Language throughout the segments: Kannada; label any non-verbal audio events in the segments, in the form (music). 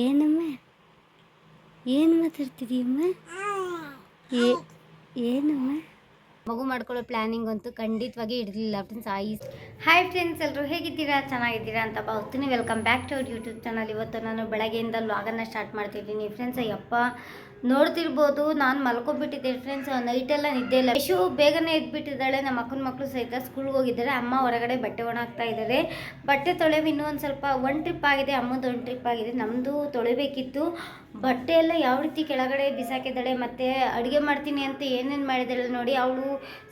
ಏನಮ್ಮ? ಏನು ಮಾತಾಡ್ತಿದೀಯಮ್ಮ? ಏ ಏನಮ್ಮ? ಮಗು ಮಾಡ್ಕೊಳ್ಳೋ ಪ್ಲ್ಯಾನಿಂಗ್ ಅಂತೂ ಖಂಡಿತವಾಗಿ ಇಡಲಿಲ್ಲ ಫ್ರೆಂಡ್ಸ್ ಆಯಿ ಹಾಯ್ ಫ್ರೆಂಡ್ಸ್ ಎಲ್ಲರೂ ಹೇಗಿದ್ದೀರಾ? ಚೆನ್ನಾಗಿದ್ದೀರಾ ಅಂತ ಭಾವಿಸ್ತೀನಿ. Welcome back to our YouTube channel ಇವತ್ತು ನಾನು ಬೆಳಗ್ಗೆಯಿಂದ ಲಾಗನ್ನ ಸ್ಟಾರ್ಟ್ ಮಾಡ್ತಿದ್ದೀನಿ. ಫ್ರೆಂಡ್ಸ್ ಯಪ್ಪ ನೋಡ್ತಿರ್ಬೋದು, ನಾನು ಮಲ್ಕೊಬಿಟ್ಟಿದ್ದೆ ಫ್ರೆಂಡ್ಸ್ ನೈಟೆಲ್ಲ ನಿದ್ದೆ ಇಲ್ಲ. ಯಶು ಬೇಗನೆ ಎದ್ಬಿಟ್ಟಿದ್ದಾಳೆ, ನಮ್ಮ ಅಕ್ಕನ ಮಕ್ಕಳು ಸಹಿತ ಸ್ಕೂಲ್ಗೆ ಹೋಗಿದ್ದಾರೆ, ಅಮ್ಮ ಹೊರಗಡೆ ಬಟ್ಟೆ ಒಣಾಗ್ತಾ ಇದ್ದಾರೆ. ಬಟ್ಟೆ ತೊಳೆವು ಇನ್ನೂ ಒಂದು ಸ್ವಲ್ಪ ಒನ್ ಟ್ರಿಪ್ ಆಗಿದೆ, ಅಮ್ಮದು ಒಂದು ಟ್ರಿಪ್ ಆಗಿದೆ ನಮ್ಮದು ತೊಳಿಬೇಕಿತ್ತು. ಬಟ್ಟೆ ಎಲ್ಲ ಯಾವ ರೀತಿ ಕೆಳಗಡೆ ಬಿಸಾಕಿದ್ದಾಳೆ ಮತ್ತು ಅಡುಗೆ ಮಾಡ್ತೀನಿ ಅಂತ ಏನೇನು ಮಾಡಿದಾಳೆ ನೋಡಿ, ಅವಳು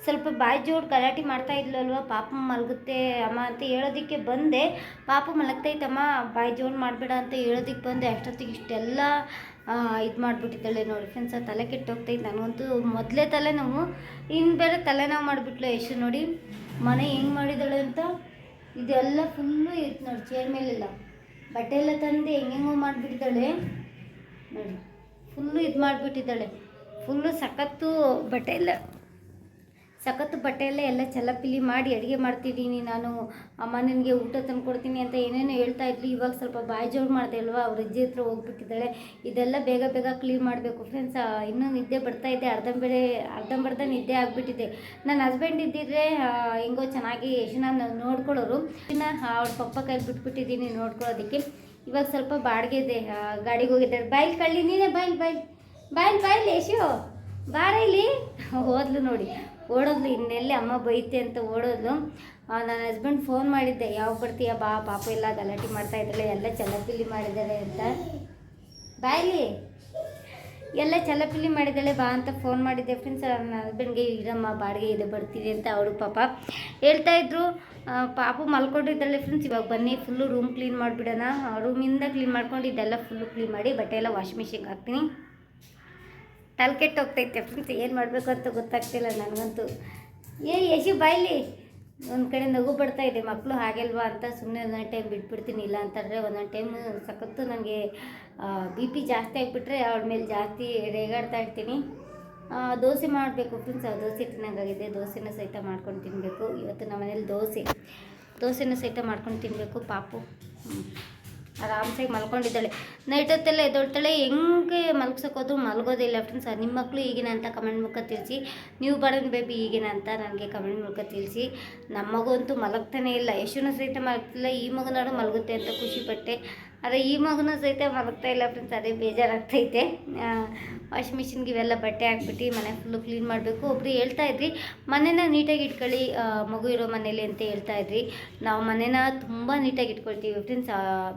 ಸ್ವಲ್ಪ ಬಾಯಿ ಜೋಡು ಗಲಾಟೆ ಮಾಡ್ತಾ ಇದ್ಲಲ್ವ, ಪಾಪ ಮಲಗುತ್ತೆ ಅಮ್ಮ ಅಂತ ಹೇಳೋದಕ್ಕೆ ಬಂದೆ. ಪಾಪ ಮಲಗ್ತೈತಮ್ಮ ಬಾಯಿ ಜೋಡು ಮಾಡಬೇಡ ಅಂತ ಹೇಳೋದಕ್ಕೆ ಬಂದೆ. ಅಷ್ಟೊತ್ತಿಗೆ ಇಷ್ಟೆಲ್ಲ ಇದು ಮಾಡಿಬಿಟ್ಟಿದ್ದಾಳೆ ನೋಡಿ ಫ್ರೆಂಡ್ಸ್ ತಲೆ ಕೆಟ್ಟೋಗ್ತೈತೆ. ನನಗಂತೂ ಮೊದಲೇ ತಲೆನೋವು ಇನ್ನು ಬೇರೆ ತಲೆನೋವು ಮಾಡಿಬಿಟ್ಲು ಎಷ್ಟು ನೋಡಿ. ಮನೆ ಹೆಂಗೆ ಮಾಡಿದ್ದಾಳೆ ಅಂತ? ಇದೆಲ್ಲ ಫುಲ್ಲು ಇತ್ತು ನೋಡಿ ಚೇರ್ ಮೇಲೆಲ್ಲ. ಬಟ್ಟೆ ಎಲ್ಲ ತಂದು ಹೆಂಗೆಂಗೋ ಮಾಡಿಬಿಟ್ಟಿದ್ದಾಳೆ. ನೋಡಿ ಫುಲ್ಲು ಇದು ಮಾಡಿಬಿಟ್ಟಿದ್ದಾಳೆ. ಫುಲ್ಲು ಸಖತ್ತು ಬಟ್ಟೆ ಎಲ್ಲ ಸಖತ್ತು ಬಟ್ಟೆ ಎಲ್ಲ ಎಲ್ಲ ಚಲಪಿಲಿ ಮಾಡಿ ಅಡುಗೆ ಮಾಡ್ತಿದ್ದೀನಿ ನಾನು. ಅಮ್ಮ ನಿನಗೆ ಊಟ ತಂದು ಕೊಡ್ತೀನಿ ಅಂತ ಏನೇನೋ ಹೇಳ್ತಾ ಇದ್ಲು. ಇವಾಗ ಸ್ವಲ್ಪ ಬಾಯಿ ಜೋರು ಮಾಡಿದೆ ಅಲ್ವಾ? ಅವ್ರ ಅಜ್ಜಿ ಹತ್ರ ಹೋಗ್ಬಿಟ್ಟಿದ್ದಾಳೆ. ಇದೆಲ್ಲ ಬೇಗ ಬೇಗ ಕ್ಲೀನ್ ಮಾಡಬೇಕು ಫ್ರೆಂಡ್ಸ್ ಇನ್ನೂ ನಿದ್ದೆ ಬರ್ತಾ ಇದೆ. ಅರ್ಧಂಬೆಳೆ ಅರ್ಧಂಬರ್ಧ ನಿದ್ದೆ ಆಗಿಬಿಟ್ಟಿದೆ. ನನ್ನ ಹಸ್ಬೆಂಡ್ ಇದ್ದಿದ್ರೆ ಹೆಂಗೋ ಚೆನ್ನಾಗಿ ಯಶನ ನೋಡ್ಕೊಳ್ಳೋರು. ಇನ್ನು ಅವ್ರ ಪಪ್ಪ ಕೈಲಿ ಬಿಟ್ಬಿಟ್ಟಿದ್ದೀನಿ ನೋಡ್ಕೊಳ್ಳೋದಕ್ಕೆ. ಇವಾಗ ಸ್ವಲ್ಪ ಬಾಡಿಗೆ ಇದೆ. ಗಾಡಿಗೆ ಹೋಗಿದ್ದಾರೆ. ಬಾಯ್ಲ್ ಕಳ್ಳಿ, ನೀನೇ ಬಾಯ್ಲ್ ಬಾಯ್ಲ್ ಬಾಯ್ಲ್ ಬಾಯ್ಲಿ ಯಶು. ಬಾರ ಇಲ್ಲಿ. ಹೋದ್ಲು ನೋಡಿ. ಓಡೋದ್ಲು, ಇನ್ನೆಲ್ಲಿ ಅಮ್ಮ ಬೈತೆ ಅಂತ ಓಡೋದ್ಲು. ನನ್ನ ಹಸ್ಬೆಂಡ್ ಫೋನ್ ಮಾಡಿದ್ದೆ ಯಾವಾಗ ಬರ್ತೀಯ ಬಾ, ಪಾಪ ಎಲ್ಲ ಗಲಾಟೆ ಮಾಡ್ತಾ ಇದ್ದಾಳೆ, ಎಲ್ಲ ಚಲಪಿಲಿ ಮಾಡಿದ್ದಾರೆ ಅಂತ. ಬಾಯ್ಲಿ ಎಲ್ಲ ಚಲಪಿಲಿ ಮಾಡಿದ್ದಾಳೆ, ಬಾ ಅಂತ ಫೋನ್ ಮಾಡಿದ್ದೆ ಫ್ರೆಂಡ್ಸ್ ನನ್ನ ಹಸ್ಬೆಂಡ್ಗೆ ಇರಮ್ಮ, ಬಾಡಿಗೆ ಇದೆ, ಬರ್ತೀವಿ ಅಂತ ಅವಳು ಪಾಪ ಹೇಳ್ತಾ ಇದ್ರು. ಪಾಪು ಮಲ್ಕೊಂಡಿದ್ದಾಳೆ ಫ್ರೆಂಡ್ಸ್ ಇವಾಗ ಬನ್ನಿ ಫುಲ್ಲು ರೂಮ್ ಕ್ಲೀನ್ ಮಾಡಿಬಿಡೋಣ. ರೂಮಿಂದ ಕ್ಲೀನ್ ಮಾಡ್ಕೊಂಡು, ಇದೆಲ್ಲ ಫುಲ್ಲು ಕ್ಲೀನ್ ಮಾಡಿ, ಬಟ್ಟೆ ಎಲ್ಲ ವಾಷಿಂಗ್ ಮಿಷಿನ್ಗೆ ಹಾಕ್ತೀನಿ. ತಲೆ ಕೆಟ್ಟು ಹೋಗ್ತೈತೆ ಫ್ರೆಂಡ್ಸ್ ಏನು ಮಾಡಬೇಕು ಅಂತ ಗೊತ್ತಾಗ್ತಿಲ್ಲ ನನಗಂತೂ. ಏ, ಯಶು ಬಾಯ್ಲಿ ಒಂದು ಕಡೆ ನಗು ಬರ್ತಾ ಇದೆ ಮಕ್ಕಳು ಹಾಗೆಲ್ವಾ ಅಂತ ಸುಮ್ಮನೆ ಒಂದೊಂದು ಟೈಮ್ ಬಿಟ್ಬಿಡ್ತೀನಿ, ಇಲ್ಲ ಅಂತಂದರೆ ಒಂದೊಂದು ಟೈಮ್ ಸಖತ್ತು ನನಗೆ ಬಿ ಪಿ ಜಾಸ್ತಿ ಆಗಿಬಿಟ್ರೆ ಅವಳ ಮೇಲೆ ಜಾಸ್ತಿ ರೇಗಾಡ್ತಾ ಇರ್ತೀನಿ. ದೋಸೆ ಮಾಡಬೇಕು ಫ್ರೆಂಡ್ಸ್ ದೋಸೆ ತಿನ್ನೋಂಗಾಗಿದೆ, ದೋಸೆನ ಸಹಿತ ಮಾಡ್ಕೊಂಡು ತಿನ್ನಬೇಕು ಇವತ್ತು ನಮ್ಮ ಮನೇಲಿ ದೋಸೆ. ದೋಸೆನ ಸಹಿತ ಮಾಡ್ಕೊಂಡು ತಿನ್ನಬೇಕು ಪಾಪು. ಆರಾಮ್ಸಾಗಿ ಮಲ್ಕೊಂಡಿದ್ದಾಳೆ. ನೈಟ್ ಹೊತ್ತೆಲ್ಲ ಎದ್ದೊಳ್ತಾಳೆ, ಹೆಂಗೆ ಮಲ್ಗ್ಸೋಕೋದು ಮಲಗೋದಿಲ್ಲ ಫ್ರೆಂಡ್ಸ್ ನಿಮ್ಮ ಮಕ್ಕಳು ಈಗಿನ ಅಂತ ಕಮೆಂಟ್ ಮುಖ ತಿಳಿಸಿ, ನೀವು ಬಡನ್ ಬೇಬಿ ಈಗಿನ ಅಂತ ನನಗೆ ಕಮೆಂಟ್ ಮೂಲಕ ತಿಳಿಸಿ. ನಮ್ಮ ಮಗು ಅಂತೂ ಮಲಗ್ತಾನೆ ಇಲ್ಲ. ಯಶುನ ಸಹಿತ ಮಲಗ್ತಿಲ್ಲ, ಈ ಮಗುನಾಡು ಮಲಗುತ್ತೆ ಅಂತ ಖುಷಿಪಟ್ಟೆ ಆದರೆ ಈ ಮಗುನ ಸಹಿತ ಮಲಗ್ತಾ ಇಲ್ಲ ಫ್ರೆಂಡ್ಸ್ ಅದೇ ಬೇಜಾರಾಗ್ತೈತೆ. ವಾಷಿಂಗ್ ಮಿಷಿನ್ಗೆ ಇವೆಲ್ಲ ಬಟ್ಟೆ ಹಾಕ್ಬಿಟ್ಟು ಮನೆ ಫುಲ್ಲು ಕ್ಲೀನ್ ಮಾಡಬೇಕು. ಒಬ್ಬರು ಹೇಳ್ತಾ ಇದ್ರಿ, ಮನೇನ ನೀಟಾಗಿ ಇಟ್ಕೊಳ್ಳಿ ಮಗು ಇರೋ ಮನೇಲಿ ಅಂತ ಹೇಳ್ತಾ ಇದ್ರಿ. ನಾವು ಮನೇನ ತುಂಬ ನೀಟಾಗಿ ಇಟ್ಕೊಳ್ತೀವಿ ಫ್ರೆಂಡ್ಸ್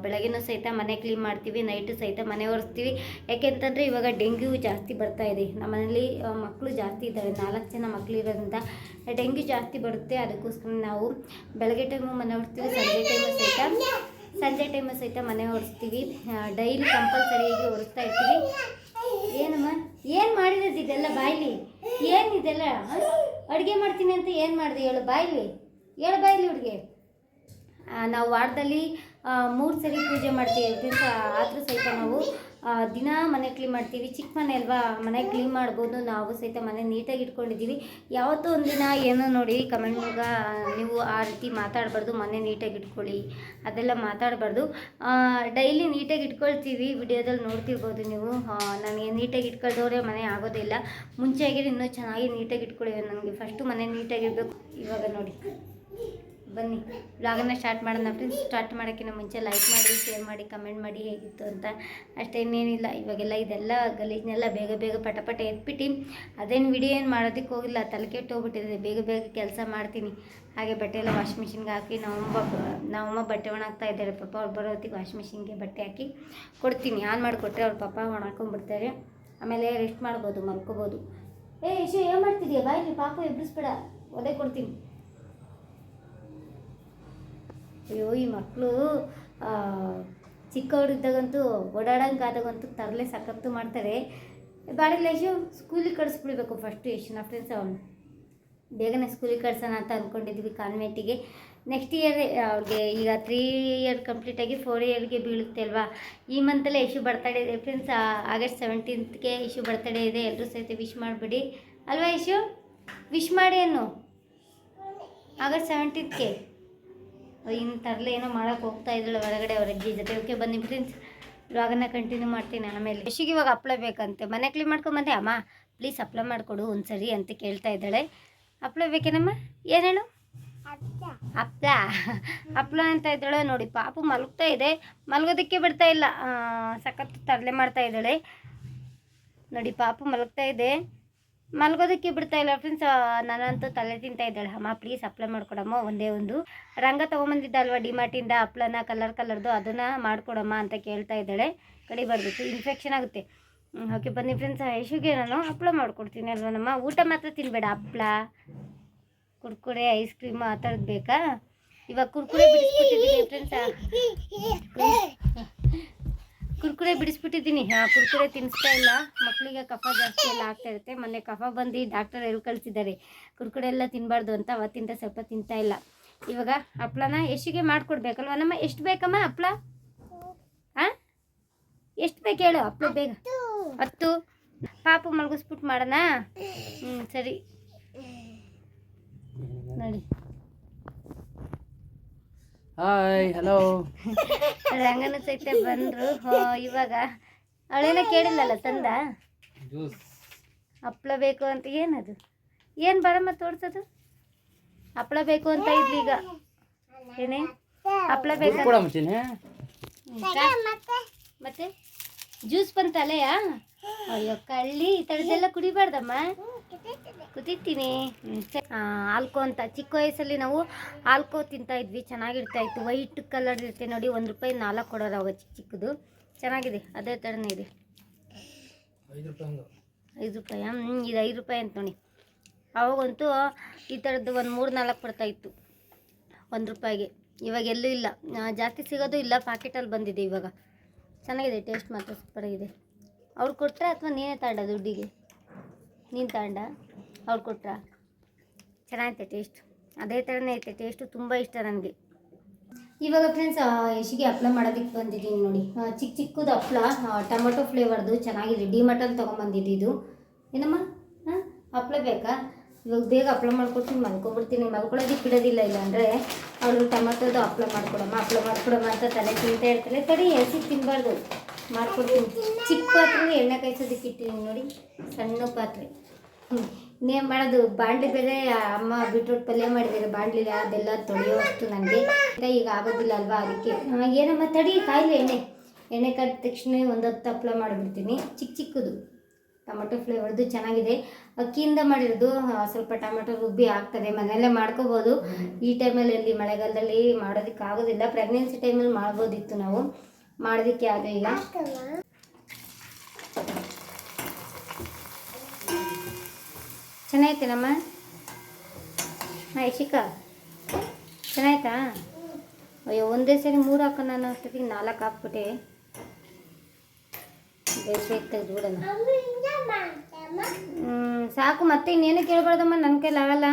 ಬೆಳಗ್ಗೆನೂ ಸಹಿತ ಮನೆ ಕ್ಲೀನ್ ಮಾಡ್ತೀವಿ ನೈಟು ಸಹಿತ ಮನೆ ಒರೆಸ್ತೀವಿ. ಯಾಕೆಂತಂದರೆ ಇವಾಗ ಡೆಂಗ್ಯೂ ಜಾಸ್ತಿ ಬರ್ತಾ ಇದೆ. ನಮ್ಮ ಮನೇಲಿ ಮಕ್ಕಳು ಜಾಸ್ತಿ ಇದ್ದಾವೆ ನಾಲ್ಕು ಜನ ಮಕ್ಕಳು ಇರೋದ್ರಿಂದ ಡೆಂಗ್ಯೂ ಜಾಸ್ತಿ ಬರುತ್ತೆ. ಅದಕ್ಕೋಸ್ಕರ ನಾವು ಬೆಳಗ್ಗೆ ಟೈಮು ಮನೆ ಒರೆಸ್ತೀವಿ, ಸಂಜೆ ಟೈಮು ಸಹಿತ ಸಂಜೆ ಟೈಮು ಸಹಿತ ಮನೆ ಒರೆಸ್ತೀವಿ. ಡೈಲಿ ಕಂಪಲ್ಸರಿಯಾಗಿ ಒರೆಸ್ತಾ ಇರ್ತೀವಿ. ಏನಮ್ಮ? ಏನು ಮಾಡಿರೋದು ಇದೆಲ್ಲ ಬಾಯ್ಲಿ? ಏನು ಇದೆಲ್ಲ? ಅಡುಗೆ ಮಾಡ್ತೀನಿ ಅಂತ ಏನು ಮಾಡಿದೆ? ಹೇಳು ಬಾಯ್ಲಿ. ಹೇಳು ಬಾಯ್ಲಿ ಹುಡುಗಿ. ನಾವು ವಾರದಲ್ಲಿ ಮೂರು ಸರಿ ಪೂಜೆ ಮಾಡ್ತೀವಿ. ದಿವಸ ಆದರೂ ಸಹಿತ ನಾವು ದಿನ ಮನೆ ಕ್ಲೀನ್ ಮಾಡ್ತೀವಿ. ಚಿಕ್ಕ ಮನೆ ಅಲ್ವಾ? ಮನೆ ಕ್ಲೀನ್ ಮಾಡ್ಬೋದು. ನಾವು ಸಹಿತ ಮನೆ ನೀಟಾಗಿ ಇಟ್ಕೊಂಡಿದ್ದೀವಿ. ಯಾವತ್ತೋ ಒಂದಿನ ಏನೋ ನೋಡಿ ಕಮೆಂಟ್ ಮೂಲಕ ನೀವು ಆ ರೀತಿ ಮಾತಾಡಬಾರ್ದು. ಮನೆ ನೀಟಾಗಿ ಇಟ್ಕೊಳ್ಳಿ. ಅದೆಲ್ಲ ಮಾತಾಡಬಾರ್ದು. ಡೈಲಿ ನೀಟಾಗಿ ಇಟ್ಕೊಳ್ತೀವಿ. ವಿಡಿಯೋದಲ್ಲಿ ನೋಡ್ತಿರ್ಬೋದು ನೀವು. ನನಗೆ ನೀಟಾಗಿ ಇಟ್ಕೊಳ್ದವ್ರೆ ಮನೆ ಆಗೋದಿಲ್ಲ ಮುಂಚೆ ಆಗಿರೋ ಇನ್ನೂ ಚೆನ್ನಾಗಿ ನೀಟಾಗಿ ಇಟ್ಕೊಳ್ಳಿ ನನಗೆ ಫಸ್ಟು ಮನೆ ನೀಟಾಗಿರಬೇಕು ಇವಾಗ ನೋಡಿ. ಬನ್ನಿ. ಬ್ಲಾಗನ್ನು ಸ್ಟಾರ್ಟ್ ಮಾಡೋಣ ಫ್ರೆಂಡ್ಸ್ ಸ್ಟಾರ್ಟ್ ಮಾಡೋಕ್ಕಿಂತ ಮುಂಚೆ ಲೈಕ್ ಮಾಡಿ ಶೇರ್ ಮಾಡಿ ಕಮೆಂಟ್ ಮಾಡಿ ಹೇಗಿತ್ತು ಅಂತ. ಅಷ್ಟೇ ಇನ್ನೇನಿಲ್ಲ. ಇವಾಗೆಲ್ಲ ಇದೆಲ್ಲ ಗಲೀಜನ್ನೆಲ್ಲ ಬೇಗ ಬೇಗ ಪಟಪಟ ಪಟ ಎತ್ಬಿಟ್ಟು, ಅದೇನು ವಿಡಿಯೋ ಏನು ಮಾಡೋದಕ್ಕೆ ಹೋಗಿಲ್ಲ. ತಲೆ ಕೆಟ್ಟು ಹೋಗ್ಬಿಟ್ಟಿದೆ. ಬೇಗ ಬೇಗ ಕೆಲಸ ಮಾಡ್ತೀನಿ. ಹಾಗೆ ಬಟ್ಟೆ ಎಲ್ಲ ವಾಷಿಂಗ್ ಮಿಷಿನ್ಗೆ ಹಾಕಿ ನಮ್ಮಮ್ಮ ನಮ್ಮಮ್ಮ ಬಟ್ಟೆ ಒಣಗ್ತಾ ಇದ್ದಾರೆ. ಪಾಪ ಅವ್ರು ಬರೋ ವಾಷಿಂಗ್ ಮಿಷಿನ್ಗೆ ಬಟ್ಟೆ ಹಾಕಿ ಕೊಡ್ತೀನಿ. ಆನ್ ಮಾಡಿಕೊಟ್ರೆ ಅವ್ರ ಪಾಪ ಒಣಕೊಂಡ್ಬಿಡ್ತಾರೆ ಆಮೇಲೆ ರೆಸ್ಟ್ ಮಾಡ್ಬೋದು, ಮಲ್ಕೋಬೋದು. ಏ, ಯಶು, ಏನು ಮಾಡ್ತಿದ್ಯಾ? ಬಾಯಿಲಿ ಪಾಪ ಎಬ್ಬಿಸ್ಬೇಡ. ಒದೆ ಕೊಡ್ತೀನಿ. ಅಯ್ಯೋ, ಈ ಮಕ್ಕಳು ಚಿಕ್ಕವರಿದ್ದಾಗಂತೂ ಓಡಾಡೋಂಗಾದಾಗಂತೂ ತರಲೆ ಸಖತ್ತು ಮಾಡ್ತಾರೆ. ಬಾಡಿಲ್ಲ ಯಶು ಸ್ಕೂಲಿಗೆ ಕಳಿಸ್ಬಿಡ್ಬೇಕು ಫಸ್ಟು ಯಶುನ ಫ್ರೆಂಡ್ಸ್ ಅವನು. ಬೇಗನೆ ಸ್ಕೂಲಿಗೆ ಕಳ್ಸೋಣ ಅಂತ ಅಂದ್ಕೊಂಡಿದ್ವಿ ಕಾನ್ವೆಂಟಿಗೆ. ನೆಕ್ಸ್ಟ್ ಇಯರ್ ಅವ್ರಿಗೆ ಈಗ ತ್ರೀ ಇಯರ್ ಕಂಪ್ಲೀಟಾಗಿ ಫೋರ್ ಇಯರ್ಗೆ ಬೀಳುತ್ತೆ ಅಲ್ವಾ? ಈ ಮಂತಲ್ಲೇ ಇಶ್ಯೂ ಬರ್ತಡೇ ಇದೆ. ಫ್ರೆಂಡ್ಸ್ ಆಗಸ್ಟ್ ಸೆವೆಂಟೀನ್ತ್ಗೆ ಯಶು ಬರ್ತಡೇ ಇದೆ. ಎಲ್ಲರೂ ಸಹಿತ ವಿಶ್ ಮಾಡಿಬಿಡಿ. ಅಲ್ವಾ ಇಶು ವಿಶ್ ಮಾಡಿ ಅನ್ನು ಆಗಸ್ಟ್ ಸೆವೆಂಟೀನ್ತ್ಗೆ ಇನ್ನು ತರಲೆ ಏನೋ ಮಾಡೋಕೆ ಹೋಗ್ತಾ ಇದ್ದಾಳೆ ಹೊರಗಡೆ ಅವ್ರ ಅಜ್ಜಿ ಜೊತೆ. ಓಕೆ, ಬನ್ನಿ ಫ್ರೆಂಡ್ಸ್ ಇವಾಗನ ಕಂಟಿನ್ಯೂ ಮಾಡ್ತೀನಿ ಆಮೇಲೆ. ಯಶಿಗೆ ಇವಾಗ ಹಪ್ಳ ಬೇಕಂತೆ. ಮನೆ ಕ್ಲೀನ್ ಮಾಡ್ಕೊಂಬಂದೆ ಅಮ್ಮ ಪ್ಲೀಸ್ ಹಪ್ಳ ಮಾಡಿಕೊಡು ಒಂದು ಸರಿ ಅಂತ ಕೇಳ್ತಾ ಇದ್ದಾಳೆ. ಹಪ್ಳ ಬೇಕೇನಮ್ಮ? ಏನು ಹೇಳು ಹಪ್ಳ. ಹಪ್ಳ ಅಂತ ಇದ್ದಾಳೆ ನೋಡಿ, ಪಾಪು ಮಲಗ್ತಾ ಇದೆ. ಮಲಗೋದಕ್ಕೆ ಬಿಡ್ತಾ ಇಲ್ಲ. ಸಖತ್ ತರಲೆ ಮಾಡ್ತಾ ಇದ್ದಾಳೆ. ನೋಡಿ, ಪಾಪು ಮಲಗ್ತಾ ಇದೆ. ಮಲಗೋದಕ್ಕೆ ಬಿಡ್ತಾ ಇಲ್ಲ ಫ್ರೆಂಡ್ಸ್ ನಾನಂತೂ ತಲೆ ತಿಂತಾ ಇದ್ದಾಳೆ. ಅಮ್ಮ ಪ್ಲೀಸ್ ಅಪ್ಲೈ ಮಾಡ್ಕೊಡಮ್ಮ. ಒಂದೇ ಒಂದು ರಂಗ ತೊಗೊಂಬಂದಿದ್ದ ಅಲ್ವಾ ಡಿಮಾರ್ಟಿಂದ ಹಪ್ಳನ ಕಲರ್ ಕಲರ್ದು ಅದನ್ನು ಮಾಡ್ಕೊಡಮ್ಮ ಅಂತ ಕೇಳ್ತಾ ಇದ್ದಾಳೆ. ಕಡಿ ಬರಬೇಕು ಇನ್ಫೆಕ್ಷನ್ ಆಗುತ್ತೆ. ಓಕೆ ಬನ್ನಿ ಫ್ರೆಂಡ್ಸ್ ಯಶುಗೆ ನಾನು ಹಪ್ಳ ಮಾಡ್ಕೊಡ್ತೀನಿ ಅಲ್ವಾ ನಮ್ಮ ಊಟ ಮಾತ್ರ ತಿನ್ನಬೇಡ ಹಪ್ಳ ಕುರ್ಕುರೆ ಐಸ್ ಕ್ರೀಮ್ ಆ ಥರದ್ದು ಬೇಕಾ? ಇವಾಗ ಕುರ್ಕುರೆ ಬಿಡಿಸ್ಕೊಟ್ಟಿದ್ದೀನಿ ಫ್ರೆಂಡ್ಸ್ (laughs) ಕುರ್ಕುರೆ ಬಿಡಿಸ್ಬಿಟ್ಟಿದ್ದೀನಿ. ಹಾಂ, ಕುರ್ಕುರೆ ತಿನ್ನಿಸ್ತಾ ಇಲ್ಲ. ಮಕ್ಕಳಿಗೆ ಕಫ ಜಾಸ್ತಿ ಎಲ್ಲ ಆಗ್ತಾ ಇರುತ್ತೆ. ಮೊನ್ನೆ ಕಫ ಬಂದು ಡಾಕ್ಟರ್ ಎಲ್ಲಿ ಕಳಿಸಿದ್ದಾರೆ. ಕುರ್ಕುರೆ ಎಲ್ಲ ತಿನ್ನಬಾರ್ದು ಅಂತ ಅವತ್ತಿಂದ ಸ್ವಲ್ಪ ತಿಂತಾ ಇಲ್ಲ. ಇವಾಗ ಹಪ್ಳನ ಎಷ್ಟಿಗೆ ಮಾಡಿಕೊಡ್ಬೇಕಲ್ವ? ನಮ್ಮ ಎಷ್ಟು ಬೇಕಮ್ಮ ಹಪ್ಳ? ಹಾಂ? ಎಷ್ಟು ಬೇಕು ಹೇಳು? ಹಪ್ಳ ಬೇಗ. ಹತ್ತು. ಪಾಪ ಮಲಗಿಸ್ಬಿಟ್ಟು ಮಾಡೋಣ? ಹ್ಞೂ ಸರಿ. ನೋಡಿ. ಹಾಯ್ ಹಲೋ ರಂಗನ ಸಹಿತ ಬಂದರು ಇವಾಗ ಅವಳೇನ ಕೇಳಿಲ್ಲಲ್ಲ ತಂದ? ಜ್ಯೂಸ್ ಹಪ್ಳ ಬೇಕು ಅಂತ ಏನದು? ಏನು ಬರಮ್ಮ ತೋರ್ಸೋದು? ಹಪ್ಳ ಬೇಕು ಅಂತ ಇದ್ವಿ ಈಗ ಏನೇ? ಹಪ್ಳ ಬೇಕು ಮತ್ತೆ? ಜ್ಯೂಸ್ ಬಂತಲೆಯಾ ಅಯ್ಯೋ ಕಳ್ಳಿ ಈ ಥರದ್ದೆಲ್ಲ ಕುಡಿಬಾರ್ದಮ್ಮ. ಕುದಿತೀನಿ. ಹ್ಮ್, ಆ, ಆಲ್ಕೋ ಅಂತ. ಚಿಕ್ಕ ವಯಸ್ಸಲ್ಲಿ ನಾವು ಆಲ್ಕೋ ತಿಂತಾ ಇದ್ವಿ. ಚೆನ್ನಾಗಿರ್ತಾ ಇತ್ತು. ವೈಟ್ ಕಲರ್ ಇರುತ್ತೆ ನೋಡಿ. ಒಂದು ರೂಪಾಯಿ ನಾಲ್ಕು ಕೊಡೋರು ಅವಾಗ ಚಿಕ್ಕ ಚಿಕ್ಕದು. ಚೆನ್ನಾಗಿದೆ. ಅದೇ ಥರನೇ ಇದೆ. ಐದು ರೂಪಾಯಿ ಹ್ಞೂ ಇದು ಐದು ರೂಪಾಯಿ ಅಂತ ನೋಡಿ. ಅವಾಗಂತೂ ಈ ಥರದ್ದು ಒಂದು ಮೂರು ನಾಲ್ಕು ಬರ್ತಾ ಇತ್ತು. ಒಂದು ರೂಪಾಯಿಗೆ. ಇವಾಗ ಎಲ್ಲೂ ಇಲ್ಲ. ಜಾಸ್ತಿ ಸಿಗೋದು ಇಲ್ಲ. ಪ್ಯಾಕೆಟಲ್ಲಿ ಬಂದಿದೆ ಇವಾಗ. ಚೆನ್ನಾಗಿದೆ. ಟೇಸ್ಟ್ ಮಾತ್ರ ಸೂಪರಾಗಿದೆ. ಅವ್ರು ಕೊಟ್ಟರೆ ಅಥವಾ ನೀನೇ ತಾಡ ದುಡ್ಡಿಗೆ? ನೀನು ತಗೊಂಡ? ಅವ್ರು ಕೊಟ್ರ? ಚೆನ್ನಾಗೈತೆ ಟೇಸ್ಟ್ ಅದೇ ಥರನೇ ಐತೆ ಟೇಸ್ಟು ತುಂಬ ಇಷ್ಟ ನನಗೆ. ಇವಾಗ ಫ್ರೆಂಡ್ಸ್ ಯಶಿಗೆ ಹಪ್ಳ ಮಾಡೋದಕ್ಕೆ ಬಂದಿದ್ದೀನಿ ನೋಡಿ. ಚಿಕ್ಕ ಚಿಕ್ಕದು ಹಪ್ಳ ಟೊಮೊಟೊ ಫ್ಲೇವರ್ದು ಚೆನ್ನಾಗಿದೆ. ಮಟನ್ ತೊಗೊಂಬಂದಿದ್ದು ಇದು. ಏನಮ್ಮ? ಹಾಂ ಹಪ್ಳ ಬೇಕಾ? ಇವಾಗ ಬೇಗ ಹಪ್ಳ ಮಾಡ್ಕೊಡ್ತೀನಿ ಮಲ್ಕೊಬಿಡ್ತೀನಿ. ಮಲ್ಕೊಳ್ಳೋದಕ್ಕೆ ಬಿಡೋದಿಲ್ಲ ಇಲ್ಲ ಅಂದರೆ ಅವಳು ಟೊಮೊಟೊದು ಹಪ್ಳ ಮಾಡ್ಕೊಡಮ್ಮ ಹಪ್ಳ ಮಾಡ್ಕೊಡಮ್ಮ ಅಂತ ತಲೆ ತಿಂತಾ ಇರ್ತಾಳೆ. ತಡಿ ಹೆಸಿಗೆ ತಿನ್ನಬಾರ್ದು ಮಾಡ್ಕೊಡ್ತೀನಿ ಚಿಕ್ಕ ಪಾತ್ರೆ ಎಣ್ಣೆ ಕಾಯಿಸೋದಕ್ಕೆ ಇಟ್ಟಿದ್ದೀನಿ ನೋಡಿ. ಸಣ್ಣ ಪಾತ್ರೆ. ಇನ್ನೇನು ಮಾಡೋದು, ಬಾಂಡ್ಲಿ ಬೇರೆ ಅಮ್ಮ ಬಿಟ್ರೋಟ್ ಪಲ್ಯ ಮಾಡಿದ್ದಾರೆ ಬಾಂಡ್ಲಿಲಿ ಅದೆಲ್ಲ ತೊಳೆಯೋಷ್ಟು ನನಗೆ ಈಗ ಆಗೋದಿಲ್ಲ ಅಲ್ವಾ ಅದಕ್ಕೆ. ಏನಮ್ಮ, ತಡಿ, ಕಾಯಿಲೆ, ಎಣ್ಣೆ. ಎಣ್ಣೆ ಕಟ್ಟ ತಕ್ಷಣ ಒಂದು ಹತ್ತು ಹಪ್ಪಳ ಮಾಡಿಬಿಡ್ತೀನಿ. ಚಿಕ್ಕ ಚಿಕ್ಕದು. ಟೊಮೊಟೊ ಫ್ಲೇವರ್ದು ಚೆನ್ನಾಗಿದೆ. ಅಕ್ಕಿಯಿಂದ ಮಾಡಿರೋದು ಸ್ವಲ್ಪ ಟೊಮೊಟೊ ರುಬ್ಬಿ ಆಗ್ತದೆ ಮನೆಯಲ್ಲೇ ಮಾಡ್ಕೋಬೋದು. ಈ ಟೈಮಲ್ಲಿ ಮಳೆಗಾಲದಲ್ಲಿ ಮಾಡೋದಕ್ಕೆ ಆಗೋದಿಲ್ಲ ಪ್ರೆಗ್ನೆನ್ಸಿ ಟೈಮಲ್ಲಿ ಮಾಡ್ಬೋದಿತ್ತು ನಾವು. ಮಾಡೋದಕ್ಕೆ ಯಾವುದೇ ಈಗ? ಚೆನ್ನಾಯ್ತೇನಮ್ಮ ಹಾಂ ಇಶಿಕಾ ಚೆನ್ನಾಯ್ತಾ ಅಯ್ಯೋ ಒಂದೇ ಸರಿ ಮೂರು ಹಾಕೋಣ ನಾನು ಅಷ್ಟೊತ್ತಿಗೆ ನಾಲ್ಕು ಹಾಕ್ಬಿಟ್ಟೆ. ಬೇಸಿಗೆ ಬೇಗ ತೆಗೆದ್ಬಿಡೋಣ ಹ್ಞೂ ಸಾಕು ಮತ್ತೆ ಇನ್ನೇನು ಕೇಳ್ಬಾರ್ದಮ್ಮ? ನನ್ನ ಕೈಲಿ ಆಗಲ್ಲ.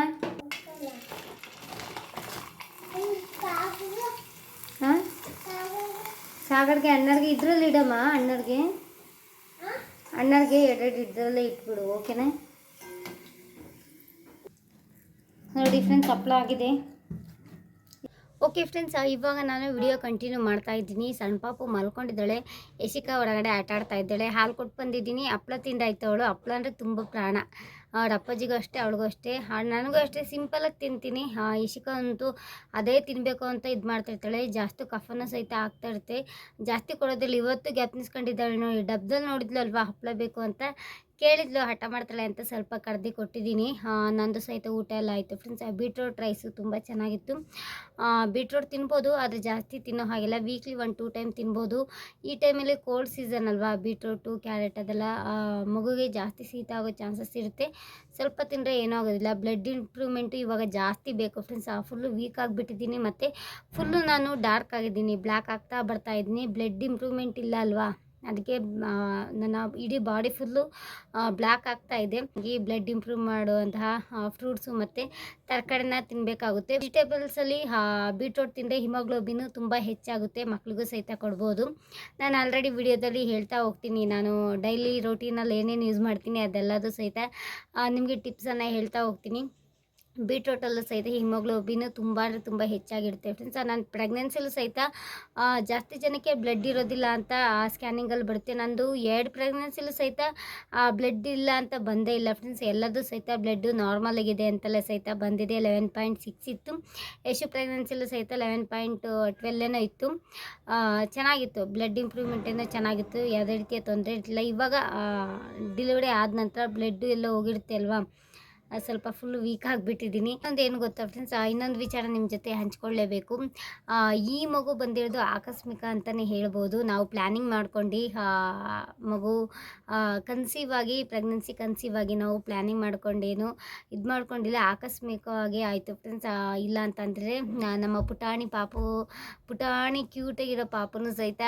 ಹಾಂ? ಸಾಗರ್ಗೆ ಅಣ್ಣರ್ಗೆ ಇದ್ರಲ್ಲಿ ಇಡಮ್ಮ ಅಣ್ಣರ್ಗೆ? ಅಣ್ಣರ್ಗೆ ಎರಡೆರಡು ಇದ್ರಲ್ಲೇ ಇಟ್ಬಿಡು ಓಕೆನಾ ನೋಡಿ ಫ್ರೆಂಡ್ಸ್ ಹಪ್ಪಳ ಆಗಿದೆ. ಓಕೆ ಫ್ರೆಂಡ್ಸ್ ಇವಾಗ ನಾನು ವಿಡಿಯೋ ಕಂಟಿನ್ಯೂ ಮಾಡ್ತಾ ಇದ್ದೀನಿ. ಸಣ್ಣ ಪಾಪು ಮಲ್ಕೊಂಡಿದ್ದಾಳೆ. ಯಶಿಕಾ ಹೊರಗಡೆ ಆಟ ಆಡ್ತಾ ಇದ್ದಾಳೆ. ಹಾಲು ಕೊಟ್ಟು ಬಂದಿದ್ದೀನಿ. ಹಪ್ಳ ತಿಂದಾಯ್ತು ಅವಳು. ಹಪ್ಳ ಅಂದರೆ ತುಂಬ ಪ್ರಾಣ. ಅವ್ರ ಅಪ್ಪಾಜಿಗೂ ಅಷ್ಟೇ, ಅವಳಿಗೂ ಅಷ್ಟೇ. ನನಗೂ ಅಷ್ಟೇ ಸಿಂಪಲಾಗಿ ತಿಂತೀನಿ. ಯಶಿಕಾ ಅಂತೂ ಅದೇ ತಿನ್ನಬೇಕು ಅಂತ ಇದು ಮಾಡ್ತಿರ್ತಾಳೆ ಜಾಸ್ತಿ ಕಫನ ಸಹಿತ ಆಗ್ತಾ ಇರುತ್ತೆ. ಜಾಸ್ತಿ ಕೊಡೋದಿಲ್ಲ ಇವತ್ತು ಗ್ಯಾಪ್ನಿಸ್ಕೊಂಡಿದ್ದಾಳೆ ನೋಡಿ. ಡಬ್ದಲ್ಲಿ ನೋಡಿದ್ಲು ಅಲ್ವಾ ಹಪ್ಪಳ ಬೇಕು ಅಂತ? ಕೇಳಿದ್ಲು ಹಠ ಮಾಡ್ತಾಳೆ ಅಂತ ಸ್ವಲ್ಪ ಕರ್ದು ಕೊಟ್ಟಿದ್ದೀನಿ. ಆ, ನಂದು ಸಹಿತ ಊಟ ಎಲ್ಲ ಆಯಿತು ಫ್ರೆಂಡ್ಸ್ ಬೀಟ್ರೋಟ್ ರೈಸು ತುಂಬ ಚೆನ್ನಾಗಿತ್ತು. ಬೀಟ್ರೋಟ್ ತಿನ್ಬೋದು ಆದರೆ ಜಾಸ್ತಿ ತಿನ್ನೋ ಹಾಗೆಲ್ಲ. ವೀಕ್ಲಿ ಒನ್ ಟೂ ಟೈಮ್ ತಿನ್ಬೋದು. ಈ ಟೈಮಲ್ಲಿ ಕೋಲ್ಡ್ ಸೀಸನ್ ಅಲ್ವಾ? ಬೀಟ್ರೋಟು ಕ್ಯಾರೆಟ್ ಅದೆಲ್ಲ ಆ, ಮಗುಗೆ ಜಾಸ್ತಿ ಶೀತ ಆಗೋ ಚಾನ್ಸಸ್ ಇರುತ್ತೆ. ಸ್ವಲ್ಪ ತಿಂದರೆ ಏನೂ ಆಗೋದಿಲ್ಲ. ಬ್ಲಡ್ ಇಂಪ್ರೂವ್ಮೆಂಟು ಇವಾಗ ಜಾಸ್ತಿ ಬೇಕು ಫ್ರೆಂಡ್ಸ್ ಫುಲ್ಲು ವೀಕ್ ಆಗಿಬಿಟ್ಟಿದ್ದೀನಿ. ಮತ್ತು ಫುಲ್ಲು ನಾನು ಡಾರ್ಕ್ ಆಗಿದ್ದೀನಿ. ಬ್ಲ್ಯಾಕ್ ಆಗ್ತಾ ಬರ್ತಾ ಇದ್ದೀನಿ. ಬ್ಲಡ್ ಇಂಪ್ರೂವ್ಮೆಂಟ್ ಇಲ್ಲ ಅಲ್ವಾ? ಅದಕ್ಕೆ ನನ್ನ ಇಡೀ ಬಾಡಿ ಫುಲ್ಲು ಬ್ಲ್ಯಾಕ್ ಆಗ್ತಾ ಇದೆ. ಈ ಬ್ಲಡ್ ಇಂಪ್ರೂವ್ ಮಾಡುವಂತಹ ಫ್ರೂಟ್ಸು ಮತ್ತು ತರಕಾರಿನ ತಿನ್ನಬೇಕಾಗುತ್ತೆ ವೆಜಿಟೇಬಲ್ಸಲ್ಲಿ ಬೀಟ್ರೋಟ್ ತಿಂದರೆ ಹಿಮೋಗ್ಲೋಬಿನ್ ತುಂಬ ಹೆಚ್ಚಾಗುತ್ತೆ. ಮಕ್ಳಿಗೂ ಸಹಿತ ಕೊಡ್ಬೋದು. ನಾನು ಆಲ್ರೆಡಿ ವಿಡಿಯೋದಲ್ಲಿ ಹೇಳ್ತಾ ಹೋಗ್ತೀನಿ. ನಾನು ಡೈಲಿ ರೋಟೀನಲ್ಲಿ ಏನೇನು ಯೂಸ್ ಮಾಡ್ತೀನಿ ಅದೆಲ್ಲದೂ ಸಹಿತ ನಿಮಗೆ ಟಿಪ್ಸನ್ನು ಹೇಳ್ತಾ ಹೋಗ್ತೀನಿ. ಬೀಟ್ರೋಟಲ್ಲೂ ಸಹಿತ ಹಿಮೋಗ್ಲೋಬಿನ್ ತುಂಬ ಅಂದರೆ ತುಂಬ ಹೆಚ್ಚಾಗಿರುತ್ತೆ ಫ್ರೆಂಡ್ಸ್ ನಾನು ಪ್ರೆಗ್ನೆನ್ಸಿಲೂ ಸಹಿತ ಜಾಸ್ತಿ ಜನಕ್ಕೆ ಬ್ಲಡ್ ಇರೋದಿಲ್ಲ ಅಂತ ಸ್ಕ್ಯಾನಿಂಗಲ್ಲಿ ಬರುತ್ತೆ. ನಂದು ಎರಡು ಪ್ರೆಗ್ನೆನ್ಸಿಲೂ ಸಹಿತ ಬ್ಲಡ್ ಇಲ್ಲ ಅಂತ ಬಂದೇ ಇಲ್ಲ ಫ್ರೆಂಡ್ಸ್ ಎಲ್ಲದೂ ಸಹಿತ ಬ್ಲಡ್ಡು ನಾರ್ಮಲ್ ಆಗಿದೆ ಅಂತಲೇ ಸಹಿತ ಬಂದಿದೆ. ಲೆವೆನ್ ಪಾಯಿಂಟ್ ಸಿಕ್ಸ್ ಇತ್ತು. ಯಶು ಪ್ರೆಗ್ನೆನ್ಸಿಲೂ ಸಹಿತ ಲೆವೆನ್ ಪಾಯಿಂಟ್ ಟ್ವೆಲ್ವೇನೋ ಏನೋ ಇತ್ತು. ಚೆನ್ನಾಗಿತ್ತು. ಬ್ಲಡ್ ಇಂಪ್ರೂವ್ಮೆಂಟ್ ಏನೋ ಚೆನ್ನಾಗಿತ್ತು. ಯಾವುದೇ ರೀತಿಯ ತೊಂದರೆ ಇರಲಿಲ್ಲ. ಇವಾಗ ಡಿಲಿವರಿ ಆದ ನಂತರ ಬ್ಲಡ್ಡು ಎಲ್ಲ ಹೋಗಿರುತ್ತೆ ಅಲ್ವಾ? ಸ್ವಲ್ಪ ಫುಲ್ ವೀಕ್ ಆಗಿಬಿಟ್ಟಿದ್ದೀನಿ ಒಂದು ಏನು ಗೊತ್ತಾ ಫ್ರೆಂಡ್ಸ್ ಇನ್ನೊಂದು ವಿಚಾರ ನಿಮ್ಮ ಜೊತೆ ಹಂಚ್ಕೊಳ್ಳೇಬೇಕು ಈ ಮಗು ಬಂದಿರೋದು ಆಕಸ್ಮಿಕ ಅಂತಲೇ ಹೇಳ್ಬೋದು. ನಾವು ಪ್ಲ್ಯಾನಿಂಗ್ ಮಾಡ್ಕೊಂಡು ಮಗು ಕನ್ಸೀವ್ ಆಗಿ ಪ್ರೆಗ್ನೆನ್ಸಿ ಕನ್ಸೀವ್ ಆಗಿ ನಾವು ಪ್ಲ್ಯಾನಿಂಗ್ ಮಾಡ್ಕೊಂಡೇನು, ಇದು ಮಾಡ್ಕೊಂಡಿಲ್ಲ, ಆಕಸ್ಮಿಕವಾಗಿ ಆಯಿತು ಫ್ರೆಂಡ್ಸ್ ಇಲ್ಲ ಅಂತಂದರೆ ನಮ್ಮ ಪುಟಾಣಿ ಪಾಪು, ಪುಟಾಣಿ ಕ್ಯೂಟಾಗಿರೋ ಪಾಪನು ಸಹಿತ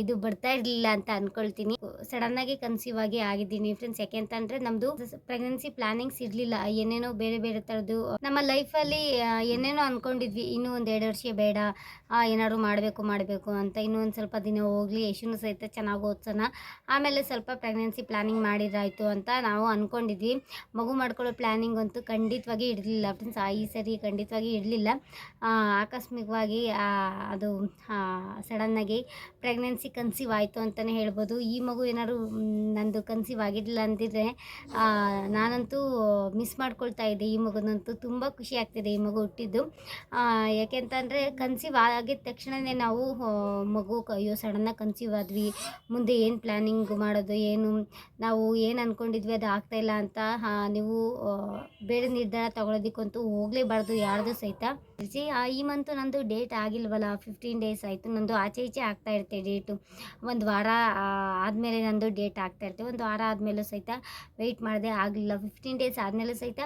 ಇದು ಬರ್ತಾ ಇರಲಿಲ್ಲ ಅಂತ ಅಂದ್ಕೊಳ್ತೀನಿ ಸಡನ್ನಾಗಿ ಕನ್ಸೀವ್ ಆಗಿ ಆಗಿದ್ದೀನಿ ಫ್ರೆಂಡ್ಸ್ ಯಾಕೆಂತಂದರೆ ನಮ್ಮದು ಪ್ರೆಗ್ನೆನ್ಸಿ ಪ್ಲಾನಿಂಗ್ಸ್ ಇರಲಿಲ್ಲ, ಏನೇನೋ ಬೇರೆ ಬೇರೆ ಥರದ್ದು. ನಮ್ಮ ಲೈಫಲ್ಲಿ ಏನೇನೋ ಅಂದ್ಕೊಂಡಿದ್ವಿ ಇನ್ನೂ ಒಂದು ಎರಡು ವರ್ಷ ಬೇಡ. ಏನಾದ್ರು ಮಾಡಬೇಕು ಮಾಡಬೇಕು ಅಂತ ಇನ್ನೂ ಒಂದು ಸ್ವಲ್ಪ ದಿನ ಹೋಗಲಿ. ಯಶುನು ಸಹಿತ ಚೆನ್ನಾಗಿ ಓದ್ಸೋಣ. ಆಮೇಲೆ ಸ್ವಲ್ಪ ಪ್ರೆಗ್ನೆನ್ಸಿ ಪ್ಲಾನಿಂಗ್ ಮಾಡಿದ್ರಾಯ್ತು ಅಂತ ನಾವು ಅಂದ್ಕೊಂಡಿದ್ವಿ ಮಗು ಮಾಡ್ಕೊಳ್ಳೋ ಪ್ಲ್ಯಾನಿಂಗ್ ಅಂತೂ ಖಂಡಿತವಾಗಿ ಇಡಲಿಲ್ಲ ಫ್ರೆಂಡ್ಸ್ ಈ ಸರಿ ಖಂಡಿತವಾಗಿ ಇಡಲಿಲ್ಲ ಆಕಸ್ಮಿಕವಾಗಿ ಅದು ಸಡನ್ನಾಗಿ ಪ್ರೆಗ್ನೆನ್ಸಿ ಕನ್ಸೀವ್ ಆಯಿತು ಅಂತಲೇ ಹೇಳ್ಬೋದು. ಈ ಮಗು ಏನಾದ್ರು ನಂದು ಕನ್ಸೀವ್ ಆಗಿರಲಿಲ್ಲ ಅಂತಿದ್ರೆ ನಾನಂತೂ ಮಿಸ್ ಮಾಡ್ಕೊಳ್ತಾ ಇದ್ದೆ ಈ ಮಗುನಂತೂ. ತುಂಬ ಖುಷಿ ಆಗ್ತಿದೆ ಈ ಮಗು ಹುಟ್ಟಿದ್ದು. ಯಾಕೆಂತಂದರೆ ಕನ್ಸೀವ್ ಆಗಿದ ತಕ್ಷಣವೇ ನಾವು ಮಗು ಅಯ್ಯೋ ಸಡನ್ನಾಗಿ ಕನ್ಸೀವ್ ಆದ್ವಿ. ಮುಂದೆ ಏನು ಪ್ಲ್ಯಾನಿಂಗ್ ಮಾಡೋದು ಏನು? ನಾವು ಏನು ಅಂದ್ಕೊಂಡಿದ್ವಿ ಅದು ಆಗ್ತಾಯಿಲ್ಲ ಅಂತ ಆ, ನೀವು ಬೇರೆ ನಿರ್ಧಾರ ತೊಗೊಳೋದಕ್ಕಂತೂ ಹೋಗಲೇಬಾರ್ದು ಯಾರ್ದು ಸಹಿತ. ಈ ಮಂತು ನಂದು ಡೇಟ್ ಆಗಿಲ್ವಲ್ಲ ಫಿಫ್ಟೀನ್ ಡೇಸ್ ಆಯಿತು. ನಂದು ಆಚೆ ಈಚೆ ಆಗ್ತಾ ಇರುತ್ತೆ ಡೇಟು ಒಂದು ವಾರ ಆದಮೇಲೆ ನಂದು ಡೇಟ್ ಆಗ್ತಾ ಇರುತ್ತೆ. ಒಂದು ವಾರ ಆದಮೇಲೂ ಸಹಿತ ವೆಯ್ಟ್ ಮಾಡಿದೆ ಆಗಲಿಲ್ಲ. ಫಿಫ್ಟೀನ್ ಡೇಸ್ ಆದಮೇಲೂ ಸಹಿತ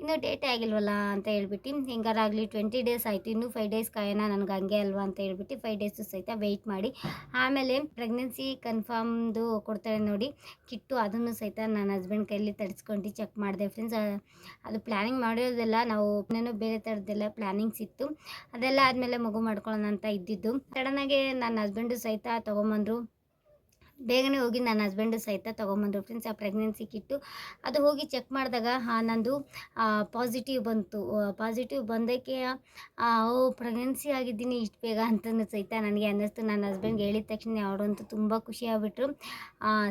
ಇನ್ನೂ ಡೇಟೇ ಆಗಿಲ್ವಲ್ಲ ಅಂತ ಹೇಳ್ಬಿಟ್ಟು ಹೆಂಗಾರಾಗಲಿ ಟ್ವೆಂಟಿ ಡೇಸ್ ಆಯಿತು. ಇನ್ನೂ ಫೈವ್ ಡೇಸ್ ಕಾಯೋಣ ನನಗೆ ಹಂಗೆ ಅಲ್ವಾ ಅಂತ ಹೇಳ್ಬಿಟ್ಟು ಫೈವ್ ಡೇಸು ಸಹಿತ ವೆಯ್ಟ್ ಮಾಡಿ. ಆಮೇಲೆ ಪ್ರೆಗ್ನೆನ್ಸಿ ಕನ್ಫರ್ಮ್ದು ಕೊಡ್ತಾರೆ ನೋಡಿ. ಕಿಟ್ಟು ಅದನ್ನು ಸಹಿತ ನನ್ನ ಹಸ್ಬೆಂಡ್ ಕೈಯಲ್ಲಿ ತರಿಸ್ಕೊಂಡು ಚೆಕ್ ಮಾಡಿದೆ. ಫ್ರೆಂಡ್ಸ್ ಅದು ಪ್ಲ್ಯಾನಿಂಗ್ ಮಾಡಿರೋದೆಲ್ಲ ನಾವು ಇನ್ನೇನು ಬೇರೆ ಥರದ್ದೆಲ್ಲ ಪ್ಲ್ಯಾನಿಂಗ್ಸ್ ಇತ್ತು ಅದೆಲ್ಲ ಆದಮೇಲೆ ಮಗು ಮಾಡ್ಕೊಳ್ಳೋಣ ಅಂತ ಇದ್ದಿದ್ದು. ಸಡನ್ನಾಗಿ ನನ್ನ ಹಸ್ಬೆಂಡು ಸಹಿತ ತೊಗೊಂಬಂದರು. ಬೇಗನೆ ಹೋಗಿ ನನ್ನ ಹಸ್ಬೆಂಡು ಸಹಿತ ತೊಗೊಂಬಂದರು. ಫ್ರೆಂಡ್ಸ್ ಆ ಪ್ರೆಗ್ನೆನ್ಸಿ ಕಿಟ್ಟು ಅದು ಹೋಗಿ ಚೆಕ್ ಮಾಡಿದಾಗ ನಂದು ಪಾಸಿಟಿವ್ ಬಂತು. ಪಾಸಿಟಿವ್ ಬಂದಕ್ಕೆ ಓ ಪ್ರೆಗ್ನೆನ್ಸಿ ಆಗಿದ್ದೀನಿ, ಇಷ್ಟು ಬೇಗ ಅಂತಂದು ಸಹಿತ ನನಗೆ ಅನ್ನಿಸ್ತು. ನನ್ನ ಹಸ್ಬೆಂಡ್ಗೆ ಹೇಳಿದ ತಕ್ಷಣ ಅವರಂತೂ ತುಂಬ ಖುಷಿ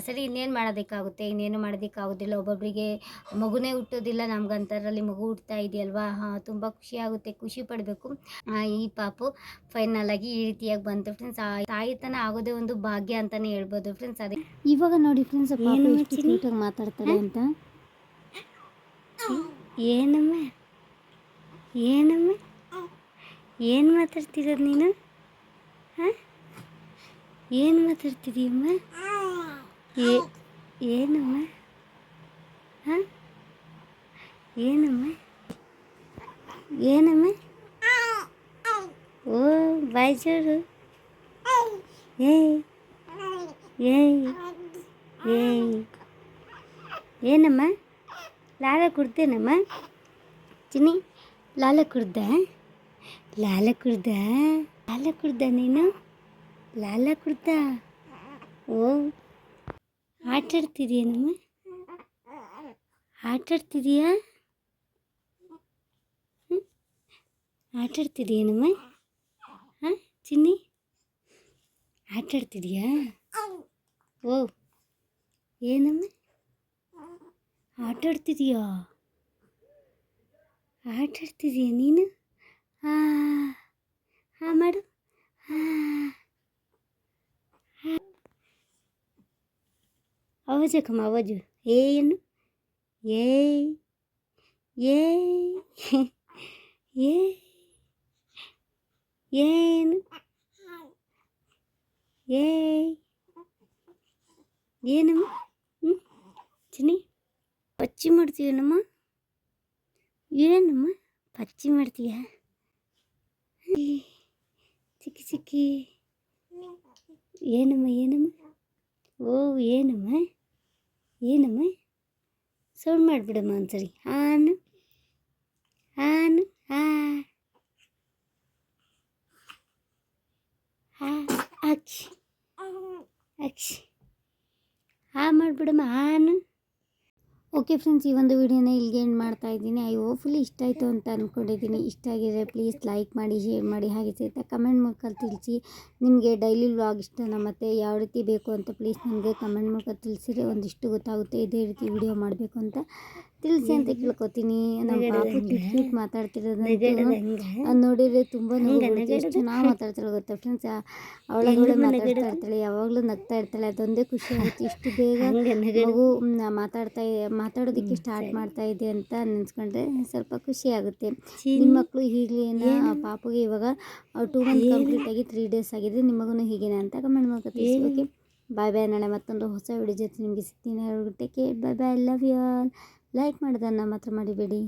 ಸರಿ, ಇನ್ನೇನು ಮಾಡೋದಕ್ಕಾಗುತ್ತೆ? ಇನ್ನೇನು ಮಾಡೋದಕ್ಕಾಗೋದಿಲ್ಲ. ಒಬ್ಬೊಬ್ಬರಿಗೆ ಮಗುನೇ ಹುಟ್ಟೋದಿಲ್ಲ. ನಮ್ಗಂತರಲ್ಲಿ ಮಗು ಹುಟ್ತಾ ಇದೆಯಲ್ವಾ? ತುಂಬ ಖುಷಿ ಆಗುತ್ತೆ. ಖುಷಿ ಪಡಬೇಕು. ಈ ಪಾಪು ಫೈನಲ್ ಆಗಿ ಈ ರೀತಿಯಾಗಿ ಬಂತು. ಫ್ರೆಂಡ್ಸ್ ತಾಯಿತನ ಆಗೋದೇ ಒಂದು ಭಾಗ್ಯ ಅಂತಲೇ ಹೇಳ್ಬೋದು. ಫ್ರೆಂಡ್ಸ್ ಅದೇ. ಇವಾಗ ನೋಡಿ ಫ್ರೆಂಡ್ಸ್ ಏನು? ಕ್ಯೂಟಾಗಿ ಮಾತಾಡ್ತಾರೆ ಅಂತ. ಏನಮ್ಮ? ಏನಮ್ಮ? ಏನು ಮಾತಾಡ್ತಿರೋದು ನೀನು? ಹಾಂ? ಏನು ಮಾತಾಡ್ತಿದೀಯಮ್ಮ? ಏ ಏನಮ್ಮ? ಹಾಂ? ಏನಮ್ಮ? ಏನಮ್ಮ? ಓ ಬಾಯ್ ಜೋರು ಏಯ್ ಏಯ್ ಏಯ್ ಏನಮ್ಮ ಲಾಲ ಕುಡ್ದೇನಮ್ಮ ಚಿನ್ನಿ ಲಾಲ ಕುಡ್ದ ಲಾಲ ಕುಡ್ದ ಲಾಲ ಕುಡ್ದ ನೀನು ಲಾಲ ಕುಡ್ದ ಓ ಆಟಾಡ್ತಿದೀಯನಮ್ಮ ಆಟಾಡ್ತಿದೀಯಾ ಹ್ಮ್? ಆಟಾಡ್ತಿದೀಯನಮ್ಮ ಹಾಂ ಚಿನ್ನಿ ಆಟಾಡ್ತಿದೀಯಾ ಓ ಏನಮ್ಮ ಆಟಾಡ್ತಿದೀಯಾ ಆಟಾಡ್ತಿದೀಯ ನೀನು ಹಾಂ ಹಾಂ ಮಾಡು ಹಾಂ ಅವಾಜಕ್ಕಮ್ಮ ಅವಾಜು ಏನು ಏಯ್ ಏಯ್ ಏ ಏನು ಏಯ್ ಏನಮ್ಮ ಹ್ಞೂ ಚಿನ್ನಿ ಪಚ್ಚಿ ಮಾಡ್ತೀಯನಮ್ಮ ಏನಮ್ಮ ಪಚ್ಚಿ ಮಾಡ್ತೀಯ ಈ, ಚಿಕ್ಕಿ ಚಿಕ್ಕಿ ಏನಮ್ಮ ಏನಮ್ಮ ಓ ಏನಮ್ಮ ಏನಮ್ಮ ಸೌಂಡ್ ಮಾಡಿಬಿಡಮ್ಮ ಒಂದ್ಸರಿ ಹಾನು ಹಾನು ಹಾ ಹಾ ಅಕ್ಷಿ ಅಕ್ಷಿ ಹಾ ಮಾಡಿಬಿಡಮ್ಮ ಆನ್ ಓಕೆ ಫ್ರೆಂಡ್ಸ್ ಈ ಒಂದು ವಿಡಿಯೋನ ಇಲ್ಲಿಗೆ ಎಂಡ್ ಮಾಡ್ತಾ ಇದ್ದೀನಿ. ಐ ಹೋಪ್ಫುಲಿ ಇಷ್ಟ ಆಯಿತು ಅಂತ ಅಂದ್ಕೊಂಡಿದ್ದೀನಿ ಇಷ್ಟ ಆಗಿದೆ ಪ್ಲೀಸ್ ಲೈಕ್ ಮಾಡಿ ಶೇರ್ ಮಾಡಿ, ಹಾಗೆ ಸಹಿತ ಕಮೆಂಟ್ ಮೂಲಕ ತಿಳಿಸಿ. ನಿಮಗೆ ಡೈಲಿ ವ್ಲಾಗ್ ಇಷ್ಟನ ಮತ್ತು ಯಾವ ರೀತಿ ಬೇಕು ಅಂತ ಪ್ಲೀಸ್ ನನಗೆ ಕಮೆಂಟ್ ಮೂಲಕ ತಿಳಿಸಿದ್ರೆ ಒಂದಿಷ್ಟು ಗೊತ್ತಾಗುತ್ತೆ. ಇದೇ ರೀತಿ ವಿಡಿಯೋ ಮಾಡಬೇಕು ಅಂತ. ತಿಳಿಸಿ ಅಂತ ಕೇಳ್ಕೊತೀನಿ. ನಮ್ಮ ಪಾಪು ಕ್ಯೂಟ್ ಕ್ಯೂಟ್ ಮಾತಾಡ್ತಿರೋದಂತೂ ಅದು ನೋಡಿದ್ರೆ ತುಂಬ ಎಷ್ಟು ಚೆನ್ನಾಗಿ ಮಾತಾಡ್ತಾಳೆ ಗೊತ್ತಾ ಫ್ರೆಂಡ್ಸ್ ಅವಳಗಳು ಮಾತಾಡ್ತಾ ಇರ್ತಾಳೆ ಯಾವಾಗಲೂ ನಗ್ತಾ ಇರ್ತಾಳೆ. ಅದೊಂದೇ ಖುಷಿ ಆಗುತ್ತೆ. ಇಷ್ಟು ಬೇಗ ಮಗು ಮಾತಾಡ್ತಾ ಮಾತಾಡೋದಕ್ಕೆ ಸ್ಟಾರ್ಟ್ ಮಾಡ್ತಾ ಇದೆ ಅಂತ ನೆನೆಸ್ಕೊಂಡ್ರೆ ಸ್ವಲ್ಪ ಖುಷಿ ಆಗುತ್ತೆ. ನಿಮ್ಮ ಮಕ್ಕಳು ಹೀಗೇನ ಪಾಪುಗೆ ಇವಾಗ ಟೂ ಮಂತ್ ಕಂಪ್ಲೀಟ್ ಆಗಿ ತ್ರೀ ಡೇಸ್ ಆಗಿದೆ ನಿಮಗೂ ಹೀಗೇನೆ ಅಂತ ಕಮೆಂಟ್ ಓಕೆ ಬಾಯ್ ಬಾಯ್ ನಾಳೆ ಮತ್ತೊಂದು ಹೊಸ ವಿಡಿಯೋ ಜೊತೆ ನಿಮಗೆ ಸಿಗ್ತೀನಿ. Take care bye bye love you all like ಮಾಡೋದನ್ನು ಮಾತ್ರ ಮಾಡಿಬೇಡಿ.